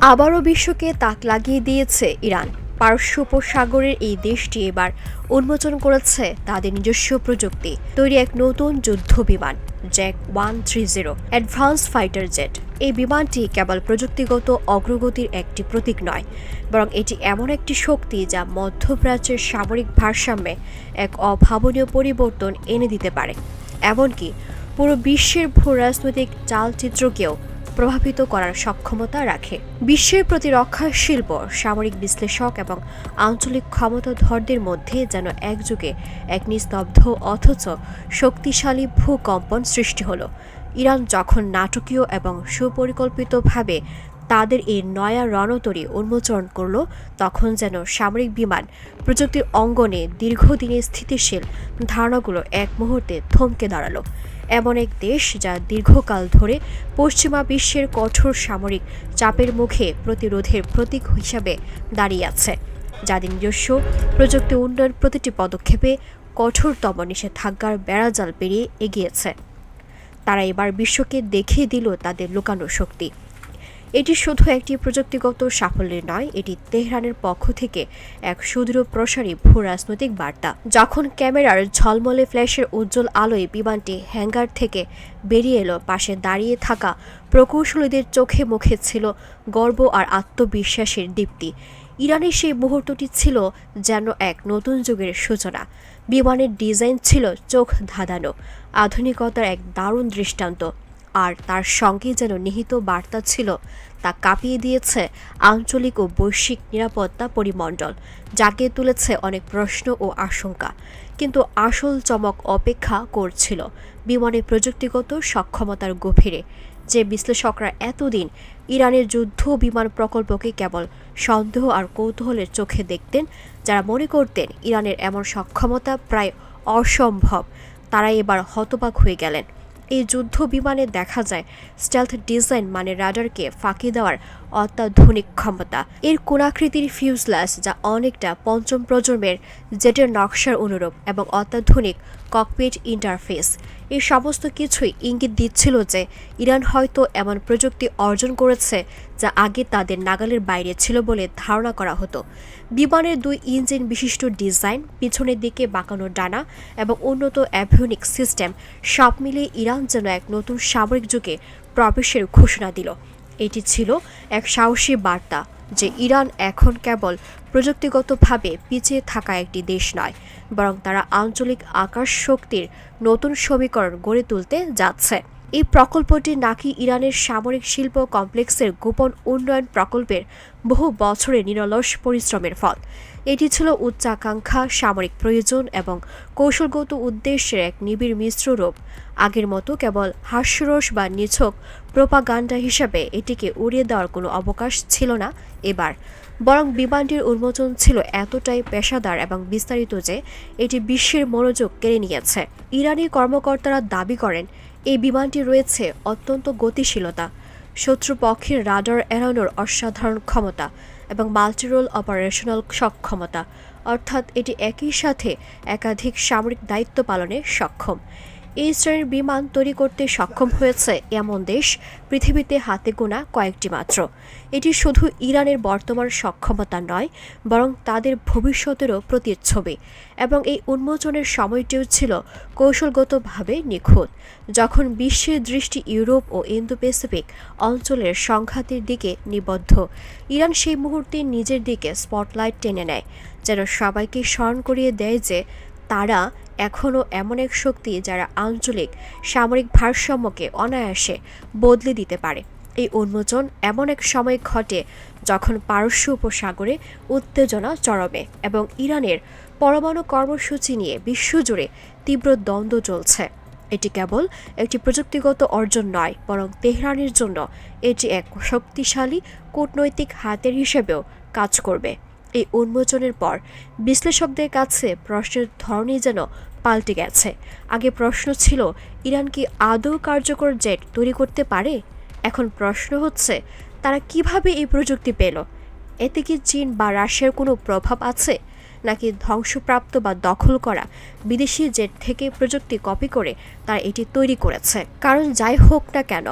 আবারও বিশ্বকে তাক লাগিয়ে দিয়েছে ইরান। পারস্য উপসাগরের এই দেশটি এবার উন্মোচন করেছে তাদের নিজস্ব প্রযুক্তি, তৈরি এক নতুন যুদ্ধ বিমান, jack one three zero advance fighter jet. এই বিমানটি কেবল প্রযুক্তিগত অগ্রগতির একটি প্রতীক নয়, বরং এটি এমন একটি শক্তি যা মধ্যপ্রাচ্যের সামরিক ভারসাম্যে এক অভাবনীয় পরিবর্তন এনে দিতে পারে। এমনকি পুরো বিশ্বের ভূ রাজনৈতিক চালচিত্রকেও প্রভাবিত করার সক্ষমতা রাখে। বিশ্বের প্রতিরক্ষা শিল্প সামরিক বিশ্লেষক এবং আঞ্চলিক ক্ষমতাধরদের মধ্যে যেন একযুগে এক নিস্তব্ধ অথচ শক্তিশালী ভূকম্পন সৃষ্টি হলো। ইরান যখন নাটকীয় এবং সুপরিকল্পিতভাবে তাদের এই নয়া রণতরী উন্মোচন করল তখন যেন সামরিক বিমান। প্রযুক্তির অঙ্গনে দীর্ঘদিনের স্থিতিশীল ধারণাগুলো এক মুহূর্তে থমকে দাঁড়াল। এমন এক দেশ যা দীর্ঘকাল ধরে পশ্চিমা বিশ্বের কঠোর সামরিক চাপের মুখে প্রতিরোধের প্রতীক হিসাবে দাঁড়িয়ে আছে, যাদের নিজস্ব প্রযুক্তি উন্নয়ন প্রতিটি পদক্ষেপে কঠোরতম নিষেধাজ্ঞার বেড়াজাল পেরিয়ে এগিয়েছে। তারা এবার বিশ্বকে দেখিয়ে দিল তাদের লুকানো শক্তি। এটি শুধু একটি প্রযুক্তিগত সাফল্যের নয়, এটি তেহরানের পক্ষ থেকে এক সুদূর প্রসারী ভূ রাজনৈতিক বার্তা। যখন ক্যামেরার ঝলমলে ফ্ল্যাশের উজ্জ্বল আলোয় বিমানটি হ্যাঙ্গার থেকে বেরিয়ে এলো, পাশে দাঁড়িয়ে থাকা প্রকৌশলীদের চোখে মুখে ছিল গর্ব আর আত্মবিশ্বাসের দীপ্তি। ইরানের সেই মুহূর্তটি ছিল যেন এক নতুন যুগের সূচনা। বিমানের ডিজাইন ছিল চোখ ধাঁধানো, আধুনিকতার এক দারুণ দৃষ্টান্ত। আর তার সঙ্গে যেন নিহিত বার্তা ছিল, তা কাঁপিয়ে দিয়েছে আঞ্চলিক ও বৈশ্বিক নিরাপত্তা পরিমণ্ডল, যাকে তুলেছে অনেক প্রশ্ন ও আশঙ্কা। কিন্তু আসল চমক অপেক্ষা করছিল বিমানের প্রযুক্তিগত সক্ষমতার গভীরে, যে বিশ্লেষকরা এতদিন ইরানের যুদ্ধ বিমান প্রকল্পকে কেবল সন্দেহ আর কৌতূহলের চোখে দেখতেন, যারা মনে করতেন ইরানের এমন সক্ষমতা প্রায় অসম্ভব। তারা এবার হতবাক হয়ে গেলেন। এই যুদ্ধ বিমানে দেখা যায় স্টেলথ ডিজাইন মানে রাডারকে ফাঁকি দেওয়ার অত্যাধুনিক ক্ষমতা। এর কোণাকৃতির ফিউজলাস যা অনেকটা পঞ্চম প্রজন্মের জেটের নকশার অনুরূপ এবং অত্যাধুনিক ককপিট ইন্টারফেস। এই সমস্ত কিছুই ইঙ্গিত দিচ্ছিল যে ইরান হয়তো এমন প্রযুক্তি অর্জন করেছে যা আগে তাদের নাগালের বাইরে ছিল বলে ধারণা করা হতো। বিমানের দুই ইঞ্জিন বিশিষ্ট ডিজাইন, পিছনের দিকে বাঁকানো ডানা এবং উন্নত অ্যাভিওনিক সিস্টেম সব মিলিয়ে ইরান যেন এক নতুন সামরিক যুগে প্রবেশের ঘোষণা দিল। এটি ছিল এক সাহসী বার্তা যে ইরান এখন কেবল প্রযুক্তিগতভাবে পিছিয়ে থাকা একটি দেশ নয়, বরং তারা আঞ্চলিক আকাশ শক্তির নতুন সমীকরণ গড়ে তুলতে যাচ্ছে। এই প্রকল্পটি নাকি ইরানের সামরিক শিল্প কমপ্লেক্সের গোপন উন্নয়ন প্রকল্পের বহু বছরের নিরলস পরিশ্রমের ফল। এটি ছিল উচ্চাকাঙ্ক্ষা, সামরিক প্রয়োজন এবং কৌশলগত উদ্দেশ্যের এক নিবিড় মিশ্র রূপ। আগের মতো কেবল হাস্যরস বা নিছক প্রোপাগান্ডা হিসাবে এটিকে উড়িয়ে দেওয়ার কোনো অবকাশ ছিল না এবার। বরং বিমানটির উন্মোচন ছিল এতটাই পেশাদার এবং বিস্তারিত যে এটি বিশ্বের মনোযোগ কেড়ে নিয়েছে। ইরানি কর্মকর্তারা দাবি করেন এই বিমানটি রয়েছে অত্যন্ত গতিশীলতা, শত্রুপক্ষের রাডার এড়ানোর অসাধারণ ক্ষমতা এবং মাল্টিরোল অপারেশনাল সক্ষমতা, অর্থাৎ এটি একই সাথে একাধিক সামরিক দায়িত্ব পালনে সক্ষম। এই শ্রেণির বিমান তৈরি করতে সক্ষম হয়েছে এমন দেশ পৃথিবীতে হাতে গোনা কয়েকটি মাত্র। এটি শুধু ইরানের বর্তমান সক্ষমতা নয়, বরং তাদের ভবিষ্যতেরও প্রতিচ্ছবি এবং এই উন্মোচনের সময়টিও ছিল কৌশলগতভাবে নিখুঁত। যখন বিশ্বের দৃষ্টি ইউরোপ ও ইন্দো প্যাসিফিক অঞ্চলের সংঘাতের দিকে নিবদ্ধ, ইরান সেই মুহূর্তে নিজের দিকে স্পটলাইট টেনে নেয়, যেন সবাইকে স্মরণ করিয়ে দেয় যে তারা এখনও এমন এক শক্তি যারা আঞ্চলিক সামরিক ভারসাম্যকে অনায়াসে বদলে দিতে পারে। এই উন্মোচন এমন এক সময় ঘটে যখন পারস্য উপসাগরে উত্তেজনা চরমে এবং ইরানের পরমাণু কর্মসূচি নিয়ে বিশ্বজুড়ে তীব্র দ্বন্দ্ব চলছে। এটি কেবল একটি প্রযুক্তিগত অর্জন নয়, বরং তেহরানের জন্য এটি এক শক্তিশালী কূটনৈতিক হাতের হিসেবেও কাজ করবে। এই উন্মোচনের পর বিশ্লেষকদের কাছে প্রশ্নের ধরনই যেন পাল্টে গেছে। আগে প্রশ্ন ছিল, ইরান কি আদৌ কার্যকর জেট তৈরি করতে পারে? এখন প্রশ্ন হচ্ছে, তারা কীভাবে এই প্রযুক্তি পেল? এতে কি চীন বা রাশিয়ার কোনো প্রভাব আছে? নাকি ধ্বংসপ্রাপ্ত বা দখল করা বিদেশি জেট থেকে প্রযুক্তি কপি করে তারা এটি তৈরি করেছে? কারণ যাই হোক না কেন,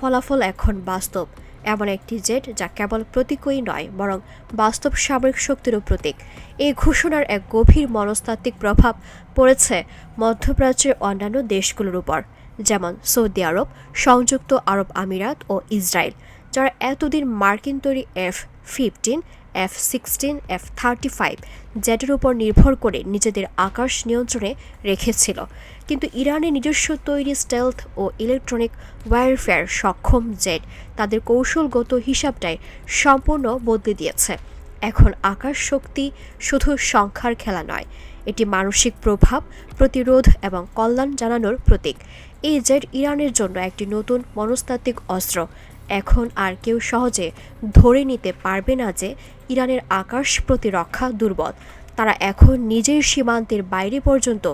ফলাফল এখন বাস্তব। এমন একটি জেট যা কেবল প্রতীকই নয়, বরং বাস্তব সামরিক শক্তিরও প্রতীক। এই ঘোষণার এক গভীর মনস্তাত্ত্বিক প্রভাব পড়েছে মধ্যপ্রাচ্যের অন্যান্য দেশগুলোর উপর, যেমন সৌদি আরব, সংযুক্ত আরব আমিরাত ও ইসরায়েল, যারা এতদিন মার্কিন তৈরি F fifteen F sixteen F thirty five জেটের উপর নির্ভর করে নিজেদের আকাশ নিয়ন্ত্রণে রেখেছিল। কিন্তু ইরানের নিজস্ব তৈরি স্টেলথ ও ইলেকট্রনিক ওয়ারফেয়ার সক্ষম জেট তাদের কৌশলগত হিসাবটাই সম্পূর্ণ বদলে দিয়েছে। এখন আকাশ শক্তি শুধু সংখ্যার খেলা নয়, এটি মানসিক প্রভাব, প্রতিরোধ এবং কল্যাণ জানানোর প্রতীক। এই জেট ইরানের জন্য একটি নতুন মনস্তাত্ত্বিক অস্ত্র। এখন আর কেউ সহজে ধরে নিতে পারবে না যে ইরানের আকাশ প্রতিরক্ষা দুর্বল। তারা এখন নিজের সীমান্তের বাইরে পর্যন্ত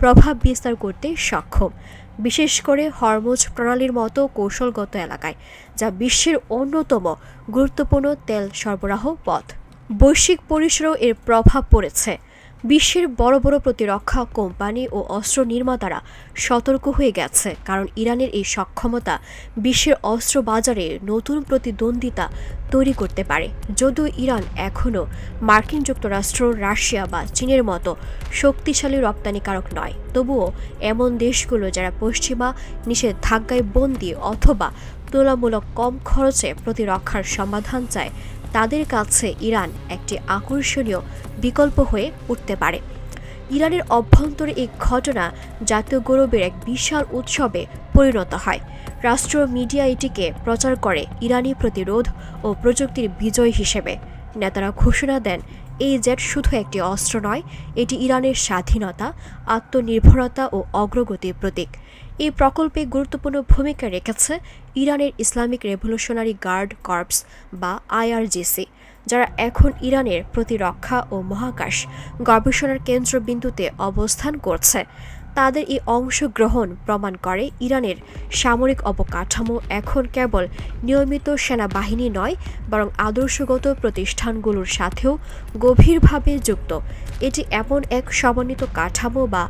প্রভাব বিস্তার করতে সক্ষম। বিশেষ করে হরমোজ প্রণালীর মতো কৌশলগত এলাকায়, যা বিশ্বের অন্যতম গুরুত্বপূর্ণ তেল সরবরাহ পথ। বৈশ্বিক পরিসরেও এর প্রভাব পড়েছে। বিশ্বের বড় বড় প্রতিরক্ষা কোম্পানি ও অস্ত্র নির্মাতারা সতর্ক হয়ে গেছে, কারণ ইরানের এই সক্ষমতা বিশ্বের অস্ত্র বাজারে নতুন প্রতিদ্বন্দ্বিতা তৈরি করতে পারে। যদিও ইরান এখনও মার্কিন যুক্তরাষ্ট্র, রাশিয়া বা চীনের মতো শক্তিশালী রপ্তানিকারক নয়, তবুও এমন দেশগুলো যারা পশ্চিমা নিষেধাজ্ঞায় বন্দী অথবা তুলনামূলক কম খরচে প্রতিরক্ষার সমাধান চায় তাদের কাছে ইরান একটি আকর্ষণীয় বিকল্প হয়ে উঠতে পারে। ইরানের অভ্যন্তরে এই ঘটনা জাতীয় গৌরবের এক বিশাল উৎসবে পরিণত হয়। রাষ্ট্র মিডিয়া এটিকে প্রচার করে ইরানি প্রতিরোধ ও প্রযুক্তির বিজয় হিসেবে। নেতারা ঘোষণা দেন এই জেট শুধু একটি অস্ত্র নয়, এটি ইরানের স্বাধীনতা, আত্মনির্ভরতা ও অগ্রগতির প্রতীক। এই প্রকল্পে গুরুত্বপূর্ণ ভূমিকা রেখেছে ইরানের ইসলামিক রেভলিউশনারি গার্ড কর্পস বা আইআরজিসি, যারা এখন ইরানের প্রতিরক্ষা ও মহাকাশ গবেষণার কেন্দ্রবিন্দুতে অবস্থান করছে। তাদের এই অংশগ্রহণ প্রমাণ করে ইরানের সামরিক অবকাঠামো এখন কেবল নিয়মিত সেনাবাহিনী নয়, বরং আদর্শগত প্রতিষ্ঠানগুলোর সাথেও গভীরভাবে যুক্ত। এটি এমন এক সমন্বিত কাঠামো বা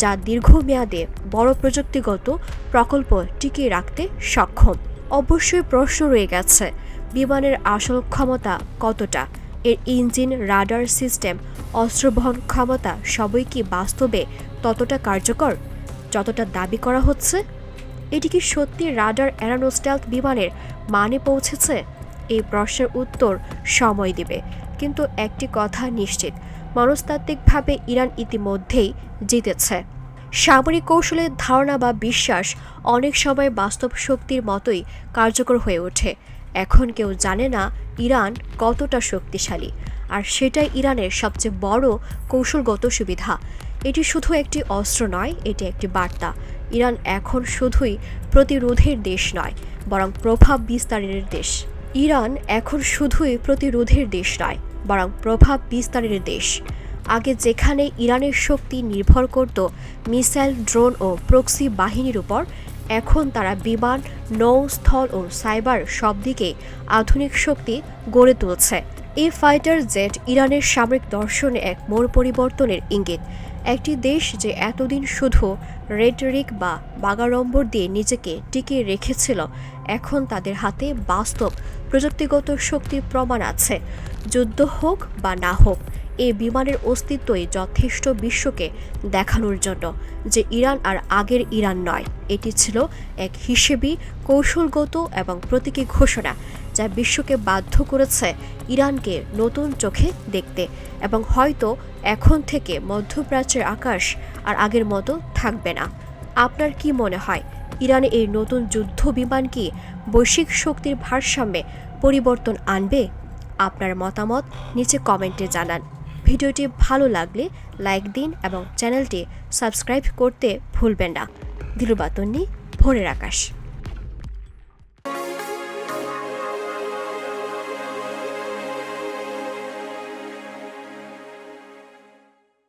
যা দীর্ঘমেয়াদে বড় প্রযুক্তিগত প্রকল্প টিকিয়ে রাখতে সক্ষম। অবশ্যই প্রশ্ন রয়ে গেছে, বিমানের আসল ক্ষমতা কতটা? এর ইঞ্জিন, রাডার সিস্টেম, অস্ত্রবহন ক্ষমতা সবই কি বাস্তবে ততটা কার্যকর, যতটা দাবি করা হচ্ছে? এটি কি সত্যি রাডার এরানো বিমানের মানে পৌঁছেছে? এই প্রশ্নের উত্তর সময় দিবে। কিন্তু একটি কথা নিশ্চিত, মনস্তাত্ত্বিকভাবে ইরান ইতিমধ্যেই জিতেছে। সামরিক কৌশলের ধারণা বা বিশ্বাস অনেক সময় বাস্তব শক্তির মতোই কার্যকর হয়ে ওঠে। এখন কেউ জানে না ইরান কতটা শক্তিশালী, আর সেটাই ইরানের সবচেয়ে বড় কৌশলগত সুবিধা। এটি শুধু একটি অস্ত্র নয়, এটি একটি বার্তা। ইরান এখন শুধুই প্রতিরোধের দেশ নয়, বরং প্রভাব বিস্তারের দেশ। ইরান এখন শুধুই প্রতিরোধের দেশ নয়, বরং প্রভাব বিস্তারের দেশ। আগে যেখানে ইরানের শক্তি নির্ভর করত মিসাইল, ড্রোন ও প্রক্সি বাহিনীর উপর, এখন তারা বিমান, নৌ, স্থল ও সাইবার সব দিকে আধুনিক শক্তি গড়ে তুলছে। এই ফাইটার জেট ইরানের সামরিক দর্শনে এক মোড় পরিবর্তনের ইঙ্গিত। একটি দেশ যে এতদিন শুধু রেটরিক বা বাগাড়ম্বর দিয়ে নিজেকে টিকিয়ে রেখেছিল, এখন তাদের হাতে বাস্তব প্রযুক্তিগত শক্তির প্রমাণ আছে। যুদ্ধ হোক বা না হোক এই বিমানের অস্তিত্বই যথেষ্ট বিশ্বকে দেখানোর জন্য যে ইরান আর আগের ইরান নয়। এটি ছিল এক হিসেবি, কৌশলগত এবং প্রতীকী ঘোষণা যা বিশ্বকে বাধ্য করেছে ইরানকে নতুন চোখে দেখতে এবং হয়তো এখন থেকে মধ্যপ্রাচ্যের আকাশ আর আগের মতো থাকবে না। আপনার কি মনে হয়, ইরানে এই নতুন যুদ্ধ বিমান কি বৈশ্বিক শক্তির ভারসাম্যে পরিবর্তন আনবে? আপনার মতামত নিচে কমেন্টে জানান। ভিডিওটি ভালো লাগলে লাইক দিন এবং চ্যানেলটি সাবস্ক্রাইব করতে ভুলবেন না। দিলুবাতন্নি ভোরের আকাশ।